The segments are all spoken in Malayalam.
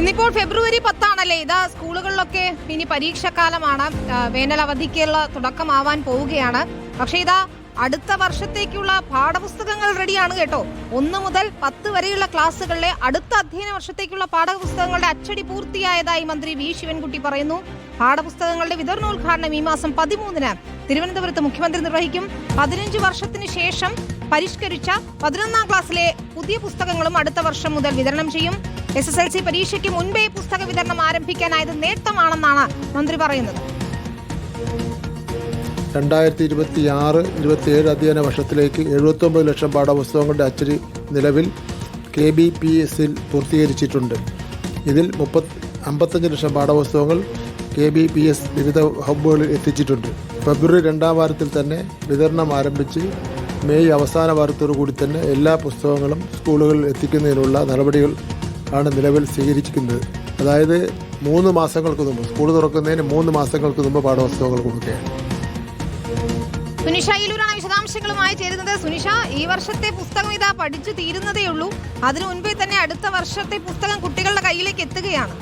ഇന്നിപ്പോൾ ഫെബ്രുവരി പത്താണല്ലേ. ഇതാ സ്കൂളുകളിലൊക്കെ ഇനി പരീക്ഷാക്കാലമാണ്. വേനൽ അവധിക്കുള്ള തുടക്കമാവാൻ പോവുകയാണ്. പക്ഷേ ഇതാ അടുത്ത വർഷത്തേക്കുള്ള പാഠപുസ്തകങ്ങൾ റെഡിയാണ് കേട്ടോ. ഒന്ന് മുതൽ പത്ത് വരെയുള്ള ക്ലാസ്സുകളിലെ അടുത്ത അധ്യയന വർഷത്തേക്കുള്ള പാഠപുസ്തകങ്ങളുടെ അച്ചടി പൂർത്തിയായതായി മന്ത്രി വി. ശിവൻകുട്ടി പറയുന്നു. പാഠപുസ്തകങ്ങളുടെ വിതരണോദ്ഘാടനം ഈ മാസം പതിമൂന്നിന് തിരുവനന്തപുരത്ത് മുഖ്യമന്ത്രി നിർവഹിക്കും. പതിനഞ്ച് വർഷത്തിന് ശേഷം പരിഷ്കരിച്ച പതിനൊന്നാം ക്ലാസ്സിലെ പുതിയ പുസ്തകങ്ങളും അടുത്ത വർഷം മുതൽ വിതരണം ചെയ്യും. എസ് എസ് എൽ സി പരീക്ഷയ്ക്ക് മുൻപേ പുസ്തക വിതരണം ആരംഭിക്കാനായത് നേട്ടമാണെന്നാണ് മന്ത്രി പറയുന്നത്. രണ്ടായിരത്തി ഇരുപത്തി ആറ് ഇരുപത്തി ഏഴ് അധ്യയന വർഷത്തിലേക്ക് എഴുപത്തൊമ്പത് ലക്ഷം പാഠപുസ്തകങ്ങളുടെ അച്ചടി നിലവിൽ കെ ബി പി എസിൽ പൂർത്തീകരിച്ചിട്ടുണ്ട്. ഇതിൽ മുപ്പത് അമ്പത്തഞ്ച് ലക്ഷം പാഠപുസ്തകങ്ങൾ കെ ബി പി എസ് വിവിധ ഹബ്ബുകളിൽ എത്തിച്ചിട്ടുണ്ട്. ഫെബ്രുവരി രണ്ടാം വാരത്തിൽ തന്നെ വിതരണം ആരംഭിച്ച് മെയ് അവസാന വാരത്തോടു കൂടി തന്നെ എല്ലാ പുസ്തകങ്ങളും സ്കൂളുകളിൽ എത്തിക്കുന്നതിനുള്ള നടപടികൾ ആണ് നിലവിൽ സ്വീകരിച്ചിരിക്കുന്നത്. അതായത് മൂന്ന് മാസങ്ങൾക്ക് മുമ്പ് സ്കൂൾ തുറക്കുന്നതിന് മൂന്ന് മാസങ്ങൾക്ക് മുമ്പ് പാഠപുസ്തകങ്ങൾ കൊടുക്കുകയാണ് സുനിഷ ഇലൂരാണ് വിശദാംശങ്ങളുമായി ചേരുന്നത് സുനിഷ ഈ വർഷത്തെ പുസ്തകം ഇതാ പഠിച്ചു തീരുന്നതേ ഉള്ളൂ. അതിനു മുൻപേ തന്നെ അടുത്ത വർഷത്തെ പുസ്തകം കുട്ടികളുടെ കയ്യിലേക്ക് എത്തുകയാണ്.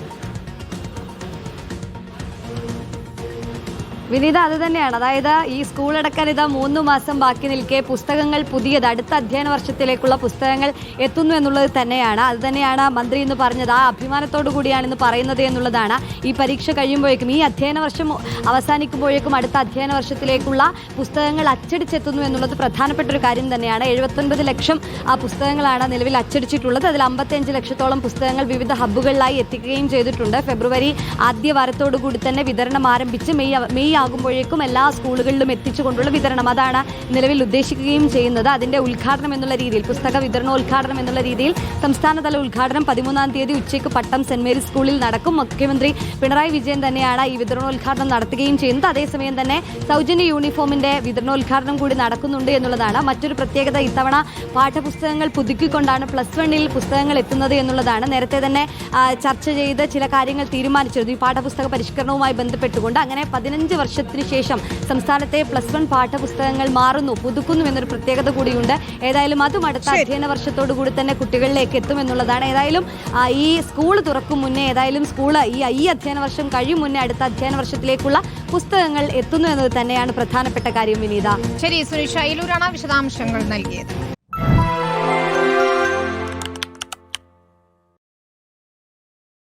വിനീത അത് തന്നെയാണ്. അതായത് ഈ സ്കൂൾ അടക്കാൻ ഇതാ മൂന്ന് മാസം ബാക്കി നിൽക്കെ പുസ്തകങ്ങൾ പുതിയത് അടുത്ത അധ്യയന വർഷത്തിലേക്കുള്ള പുസ്തകങ്ങൾ എത്തുന്നു എന്നുള്ളത് തന്നെയാണ്. അത് തന്നെയാണ് മന്ത്രി എന്ന് പറഞ്ഞത്. ആ അഭിമാനത്തോടു കൂടിയാണ് ഇന്ന് പറയുന്നത് എന്നുള്ളതാണ്. ഈ പരീക്ഷ കഴിയുമ്പോഴേക്കും ഈ അധ്യയന വർഷം അവസാനിക്കുമ്പോഴേക്കും അടുത്ത അധ്യയന വർഷത്തിലേക്കുള്ള പുസ്തകങ്ങൾ അച്ചടിച്ചെത്തുന്നു എന്നുള്ളത് പ്രധാനപ്പെട്ട ഒരു കാര്യം തന്നെയാണ്. എഴുപത്തൊൻപത് ലക്ഷം ആ പുസ്തകങ്ങളാണ് നിലവിൽ അച്ചടിച്ചിട്ടുള്ളത്. അതിൽ അമ്പത്തിയഞ്ച് ലക്ഷത്തോളം പുസ്തകങ്ങൾ വിവിധ ഹബ്ബുകളിലായി എത്തിക്കുകയും ചെയ്തിട്ടുണ്ട്. ഫെബ്രുവരി ആദ്യ വാരത്തോടു കൂടി തന്നെ വിതരണം ആരംഭിച്ച് മെയ് മെയ് ആകുമ്പോഴേക്കും എല്ലാ സ്കൂളുകളിലും എത്തിച്ചുകൊണ്ടുള്ള വിതരണം. അതാണ് നിലവിൽ ഉദ്ദേശിക്കുകയും ചെയ്യുന്നത്. അതിന്റെ ഉദ്ഘാടനം എന്നുള്ള രീതിയിൽ പുസ്തക വിതരണോദ്ഘാടനം എന്നുള്ള രീതിയിൽ സംസ്ഥാനതല ഉദ്ഘാടനം പതിമൂന്നാം തീയതി ഉച്ചയ്ക്ക് പട്ടം സെന്റ് മേരീസ് സ്കൂളിൽ നടക്കും. മുഖ്യമന്ത്രി പിണറായി വിജയൻ തന്നെയാണ് ഈ വിതരണോദ്ഘാടനം നടത്തുകയും ചെയ്യുന്നത്. അതേസമയം തന്നെ സൗജന്യ യൂണിഫോമിന്റെ വിതരണോദ്ഘാടനം കൂടി നടക്കുന്നുണ്ട് എന്നുള്ളതാണ്. മറ്റൊരു പ്രത്യേകത ഇത്തവണ പാഠപുസ്തകങ്ങൾ പുതുക്കിക്കൊണ്ടാണ് പ്ലസ് വണ്ണിൽ പുസ്തകങ്ങൾ എത്തുന്നത് എന്നുള്ളതാണ്. നേരത്തെ തന്നെ ചർച്ച ചെയ്ത് ചില കാര്യങ്ങൾ തീരുമാനിച്ചിരുന്നു. ഈ പാഠപുസ്തക പരിഷ്കരണവുമായി ബന്ധപ്പെട്ടുകൊണ്ട് അങ്ങനെ പതിനഞ്ച് വർഷത്തിന് ശേഷം സംസ്ഥാനത്തെ പ്ലസ് വൺ പാഠപുസ്തകങ്ങൾ മാറുന്നു പുതുക്കുന്നു എന്നൊരു പ്രത്യേകത കൂടിയുണ്ട്. ഏതായാലും അതും അടുത്ത അധ്യയന വർഷത്തോടു കൂടി തന്നെ കുട്ടികളിലേക്ക് എത്തും എന്നുള്ളതാണ്. ഏതായാലും ഈ സ്കൂൾ തുറക്കും മുന്നേ ഏതായാലും സ്കൂൾ ഈ ഈ അധ്യയന വർഷം കഴിയും മുന്നേ അടുത്ത അധ്യയന വർഷത്തിലേക്കുള്ള പുസ്തകങ്ങൾ എത്തുന്നു എന്നത് തന്നെയാണ് പ്രധാനപ്പെട്ട കാര്യം വിനീത. ശരി സുരേഷ് അയിലൂരാണ് വിശദാംശങ്ങൾ നൽകിയത്.